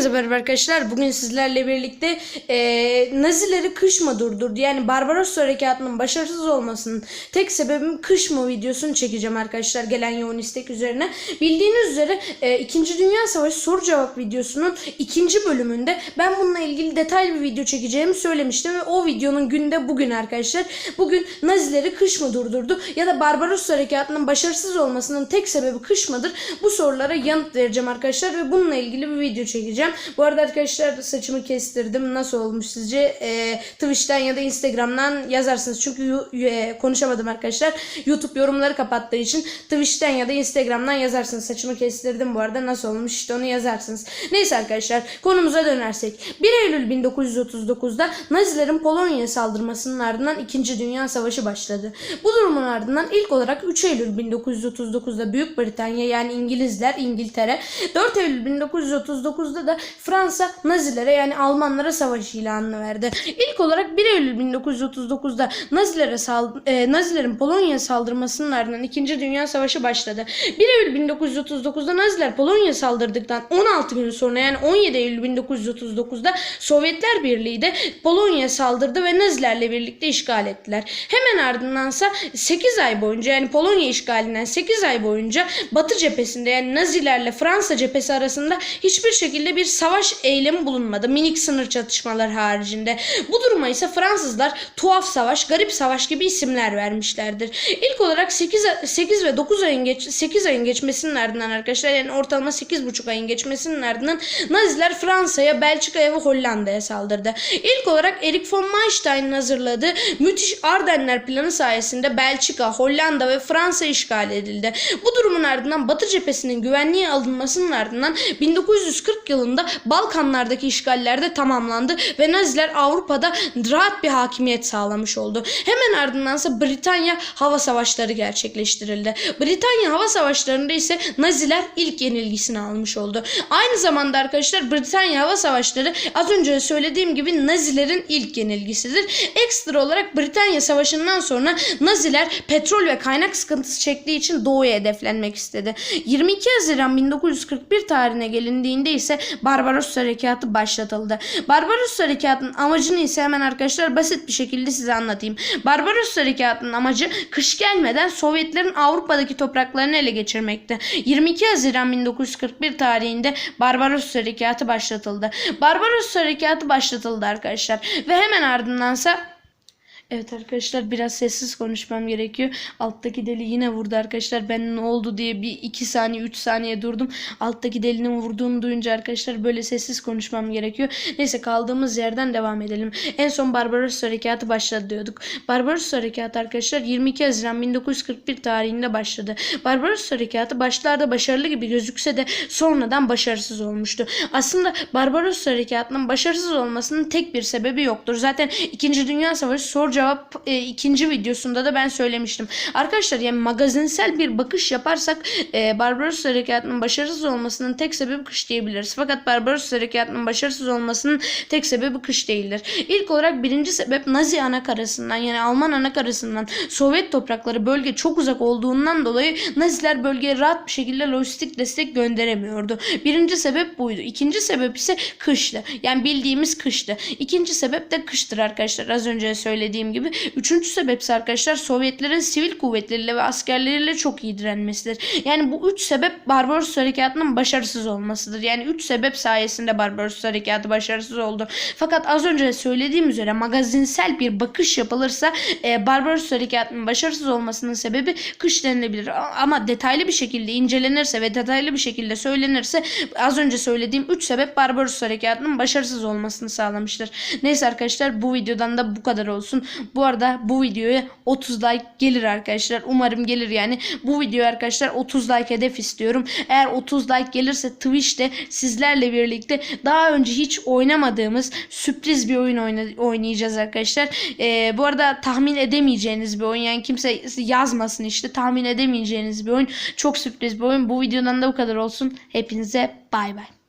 Hepinize merhaba arkadaşlar. Bugün sizlerle birlikte eee, Nazileri kış mı durdurdu? Yani Barbarossa Harekatı'nın başarısız olmasının tek sebebim kış mı videosunu çekeceğim arkadaşlar. Gelen yoğun istek üzerine. Bildiğiniz üzere eee, 2. Dünya Savaşı soru cevap videosunun ikinci bölümünde ben bununla ilgili detaylı bir video çekeceğimi söylemiştim. Ve o videonun günde bugün arkadaşlar. Bugün Nazileri kış mı durdurdu? Ya da Barbarossa Harekatı'nın başarısız olmasının tek sebebi kış mıdır? Bu sorulara yanıt vereceğim arkadaşlar ve bununla ilgili bir video çekeceğim. Bu arada arkadaşlar saçımı kestirdim. Nasıl olmuş sizce? Ee, Twitch'ten ya da Instagram'dan yazarsınız. Çünkü e, konuşamadım arkadaşlar. YouTube yorumları kapattığı için Twitch'ten ya da Instagram'dan yazarsınız. Saçımı kestirdim bu arada. Nasıl olmuş işte onu yazarsınız. Neyse arkadaşlar konumuza dönersek. 1 Eylül 1939'da Nazilerin Polonya'ya saldırmasının ardından 2. Dünya Savaşı başladı. Bu durumun ardından ilk olarak 3 Eylül 1939'da Büyük Britanya yani İngilizler, İngiltere, 4 Eylül 1939'da da Fransa Nazilere yani Almanlara savaş ilanını verdi. İlk olarak 1 Eylül 1939'da Nazilere e, Nazilerin Polonya'ya saldırmasının ardından 2. Dünya Savaşı başladı. 1 Eylül 1939'da Naziler Polonya'ya saldırdıktan 16 gün sonra yani 17 Eylül 1939'da Sovyetler Birliği de Polonya'ya saldırdı ve Nazilerle birlikte işgal ettiler. Hemen ardındansa 8 ay boyunca yani Polonya işgalinden 8 ay boyunca Batı cephesinde yani Nazilerle Fransa cephesi arasında hiçbir şekilde bir savaş eylemi bulunmadı. Minik sınır çatışmalar haricinde. Bu duruma ise Fransızlar tuhaf savaş, garip savaş gibi isimler vermişlerdir. İlk olarak 8, 8 ve 9 ayın geç, 8 ayın geçmesinin ardından arkadaşlar yani ortalama 8,5 ayın geçmesinin ardından Naziler Fransa'ya, Belçika'ya ve Hollanda'ya saldırdı. İlk olarak Erik von Manstein'in hazırladığı müthiş Ardenler planı sayesinde Belçika, Hollanda ve Fransa işgal edildi. Bu durumun ardından Batı cephesinin güvenliğe alınmasının ardından 1940 yılında Balkanlardaki işgaller de tamamlandı ve Naziler Avrupa'da rahat bir hakimiyet sağlamış oldu. Hemen ardındansa Britanya hava savaşları gerçekleştirildi. Britanya hava savaşlarında ise Naziler ilk yenilgisini almış oldu. Aynı zamanda arkadaşlar Britanya hava savaşları az önce söylediğim gibi Nazilerin ilk yenilgisidir. Ekstra olarak Britanya savaşından sonra Naziler petrol ve kaynak sıkıntısı çektiği için doğuya hedeflenmek istedi. 22 Haziran 1941 tarihine gelindiğinde ise Barbarossa Harekatı başlatıldı. Barbarossa Harekatı'nın amacını ise hemen arkadaşlar basit bir şekilde size anlatayım. Barbarossa Harekatı'nın amacı kış gelmeden Sovyetlerin Avrupa'daki topraklarını ele geçirmekti. 22 Haziran 1941 tarihinde Barbarossa Harekatı başlatıldı. Barbarossa Harekatı başlatıldı arkadaşlar ve hemen ardındansa Evet arkadaşlar biraz sessiz konuşmam gerekiyor. Alttaki deli yine vurdu arkadaşlar. Ben ne oldu diye bir 2 saniye 3 saniye durdum. Alttaki delinin vurduğunu duyunca arkadaşlar böyle sessiz konuşmam gerekiyor. Neyse kaldığımız yerden devam edelim. En son Barbaros Harekatı başladı diyorduk. Barbaros Harekatı arkadaşlar 22 Haziran 1941 tarihinde başladı. Barbaros Harekatı başlarda başarılı gibi gözükse de sonradan başarısız olmuştu. Aslında Barbaros Harekatı'nın başarısız olmasının tek bir sebebi yoktur. Zaten 2. Dünya Savaşı soru cevap e, ikinci videosunda da ben söylemiştim. Arkadaşlar yani magazinsel bir bakış yaparsak e, Barbaros Harekatı'nın başarısız olmasının tek sebebi kış diyebiliriz. Fakat Barbaros Harekatı'nın başarısız olmasının tek sebebi kış değildir. İlk olarak birinci sebep Nazi anakarasından yani Alman anakarasından Sovyet toprakları bölge çok uzak olduğundan dolayı Naziler bölgeye rahat bir şekilde lojistik destek gönderemiyordu. Birinci sebep buydu. İkinci sebep ise kıştı. Yani bildiğimiz kıştı. İkinci sebep de kıştır arkadaşlar. Az önce söylediğim gibi. Üçüncü sebep ise arkadaşlar Sovyetlerin sivil kuvvetleriyle ve askerleriyle çok iyi direnmesidir. Yani bu üç sebep Barbaros Harekatı'nın başarısız olmasıdır. Yani üç sebep sayesinde Barbaros Harekatı başarısız oldu. Fakat az önce söylediğim üzere magazinsel bir bakış yapılırsa e, Barbaros Harekatı'nın başarısız olmasının sebebi kış denilebilir. Ama detaylı bir şekilde incelenirse ve detaylı bir şekilde söylenirse az önce söylediğim üç sebep Barbaros Harekatı'nın başarısız olmasını sağlamıştır. Neyse arkadaşlar bu videodan da bu kadar olsun. Bu arada bu videoya 30 like gelir arkadaşlar. Umarım gelir yani. Bu videoya arkadaşlar 30 like hedef istiyorum. Eğer 30 like gelirse Twitch'te sizlerle birlikte daha önce hiç oynamadığımız sürpriz bir oyun oyna- oynayacağız arkadaşlar. Ee, bu arada tahmin edemeyeceğiniz bir oyun. Yani kimse yazmasın işte. Tahmin edemeyeceğiniz bir oyun. Çok sürpriz bir oyun. Bu videodan da bu kadar olsun. Hepinize bay bay.